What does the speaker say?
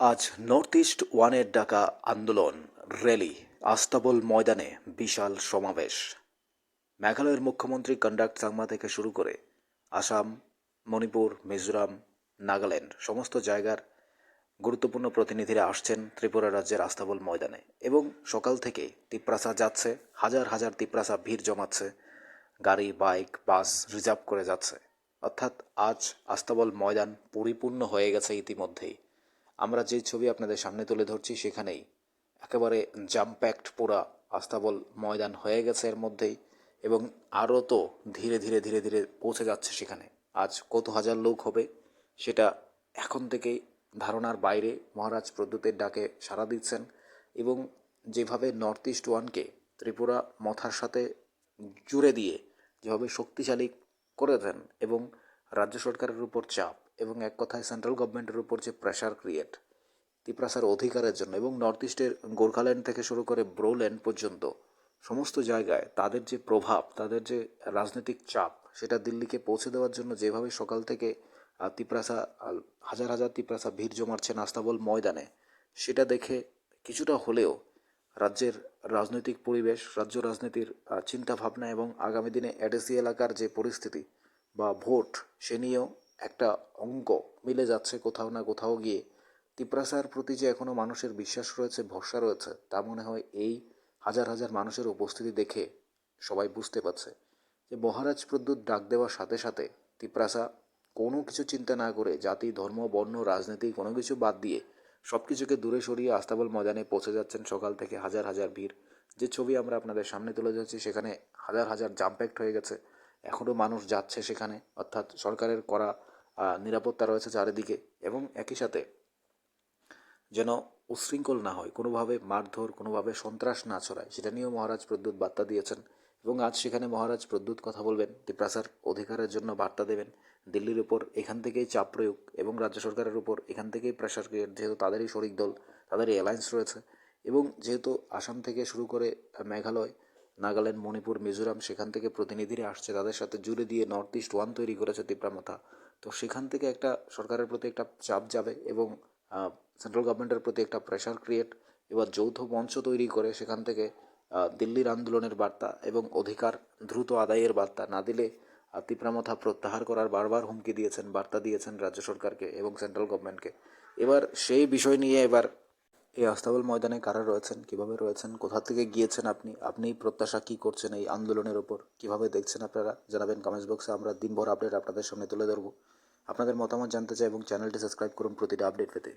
আজ north east ওয়ানের ডাকা আন্দোলন, র্যালি, আস্তাবল ময়দানে বিশাল সমাবেশ। মেঘালয়ের মুখ্যমন্ত্রী কন্ডাক্ট সাংমা থেকে শুরু করে আসাম, মণিপুর, মিজোরাম, নাগাল্যান্ড সমস্ত জায়গার গুরুত্বপূর্ণ প্রতিনিধিরা আসছেন ত্রিপুরা রাজ্যের আস্তাবল ময়দানে এবং সকাল থেকে তিপ্রাসা যাচ্ছে, হাজার হাজার তিপ্রাসা ভিড় জমাচ্ছে, গাড়ি, বাইক, বাস রিজার্ভ করে যাচ্ছে। অর্থাৎ আজ আস্তাবল ময়দান পরিপূর্ণ হয়ে গেছে ইতিমধ্যেই। আমরা যে ছবি আপনাদের সামনে তুলে ধরছি সেখানেই একেবারে জাম প্যাকড পুরা আস্তাবল ময়দান হয়ে গেছে এর মধ্যেই এবং আরও তো ধীরে ধীরে ধীরে ধীরে পৌঁছে যাচ্ছে সেখানে। আজ কত হাজার লোক হবে সেটা এখন থেকেই ধারণার বাইরে মহারাজ প্রদ্যুতের ডাকে সাড়া দিচ্ছেন এবং যেভাবে নর্থ ইস্ট ওয়ানকে ত্রিপুরা মথার সাথে জুড়ে দিয়ে যেভাবে শক্তিশালী করে দেন এবং রাজ্য সরকারের উপর চাপ এবং এক কথায় সেন্ট্রাল গভর্নমেন্টের উপর যে প্রেশার ক্রিয়েট তিপ্রাসার অধিকারের জন্য এবং নর্থ ইস্টের গোর্খাল্যান্ড থেকে শুরু করে ব্রোল্যান্ড পর্যন্ত সমস্ত জায়গায় তাদের যে প্রভাব, তাদের যে রাজনৈতিক চাপ, সেটা দিল্লিকে পৌঁছে দেওয়ার জন্য যেভাবে সকাল থেকে তিপ্রাসা হাজার হাজার তিপ্রাসা ভিড় জমাচ্ছেন আস্তাবল ময়দানে, সেটা দেখে কিছুটা হলেও রাজ্যের রাজনৈতিক পরিবেশ, রাজ্য রাজনীতির চিন্তাভাবনা এবং আগামী দিনে এডিসি এলাকার যে পরিস্থিতি বা ভোট, সে নিয়েও একটা অঙ্ক মিলে যাচ্ছে কোথাও না কোথাও গিয়ে। তিপ্রাসার প্রতি যে এখনও মানুষের বিশ্বাস রয়েছে, ভরসা রয়েছে, তা মনে হয় এই হাজার হাজার মানুষের উপস্থিতি দেখে সবাই বুঝতে পারছে যে মহারাজ প্রদ্যুৎ ডাক দেওয়ার সাথে সাথে তিপ্রাসা কোনো কিছু চিন্তা না করে জাতি, ধর্ম, বর্ণ, রাজনীতি কোনো কিছু বাদ দিয়ে সব কিছুকে দূরে সরিয়ে আস্তাবল ময়দানে পৌঁছে যাচ্ছেন সকাল থেকে হাজার হাজার ভিড়। যে ছবি আমরা আপনাদের সামনে তুলে যাচ্ছি সেখানে হাজার হাজার জাম্প্যাক্ট হয়ে গেছে। এখনও মানুষ যাচ্ছে সেখানে, অর্থাৎ সরকারের করা নিরাপত্তা রয়েছে চারিদিকে এবং একই সাথে যেন উশৃঙ্খল না হয়, কোনোভাবে মারধর, কোনোভাবে সন্ত্রাস না ছড়ায়, সেটা নিয়েও মহারাজ প্রদ্যুৎ বার্তা দিয়েছেন। এবং আজ সেখানে মহারাজ প্রদ্যুৎ কথা বলবেন, তিপ্রাসার অধিকারের জন্য বার্তা দেবেন। দিল্লির উপর এখান থেকেই চাপ প্রয়োগ এবং রাজ্য সরকারের উপর এখান থেকেই প্রেশার ক্রিয়েট যেহেতু তাদেরই শরিক দল, তাদেরই অ্যালায়েন্স রয়েছে। এবং যেহেতু আসাম থেকে শুরু করে মেঘালয় নাগাল্যান্ড মণিপুর মিজোরাম সেখান থেকে প্রতিনিধিরা আসছে তাদের সাথে জুড়ে দিয়ে নর্থ ইস্ট ওয়ান তৈরি করেছে তিপ্রামাথা তো সেখান থেকে একটা সরকারের প্রতি একটা চাপ যাবে এবং সেন্ট্রাল গভর্নমেন্টের প্রতি একটা প্রেশার ক্রিয়েট এবার যৌথ মঞ্চ তৈরি করে সেখান থেকে দিল্লির আন্দোলনের বার্তা এবং অধিকার দ্রুত আদায়ের বার্তা না দিলে আহ, তিপ্রামাথা প্রত্যাহার করার বারবার হুমকি দিয়েছেন বার্তা দিয়েছেন রাজ্য সরকারকে এবং সেন্ট্রাল গভর্নমেন্টকে এবার সেই বিষয় নিয়ে এবার এই আস্তাবল ময়দানে কারা রয়েছেন? কীভাবে রয়েছেন? কোথা থেকে গিয়েছেন আপনি? আপনি প্রত্যাশা কি করছেন এই আন্দোলনের ওপর? কীভাবে দেখছেন আপনারা? জানাবেন কমেন্টস বক্সে আমরা দিনভর আপডেট আপনাদের সামনে তুলে ধরবো। আপনাদের মতামত জানতে চাই এবং চ্যানেলটি সাবস্ক্রাইব করুন প্রতিটা আপডেট পেতে।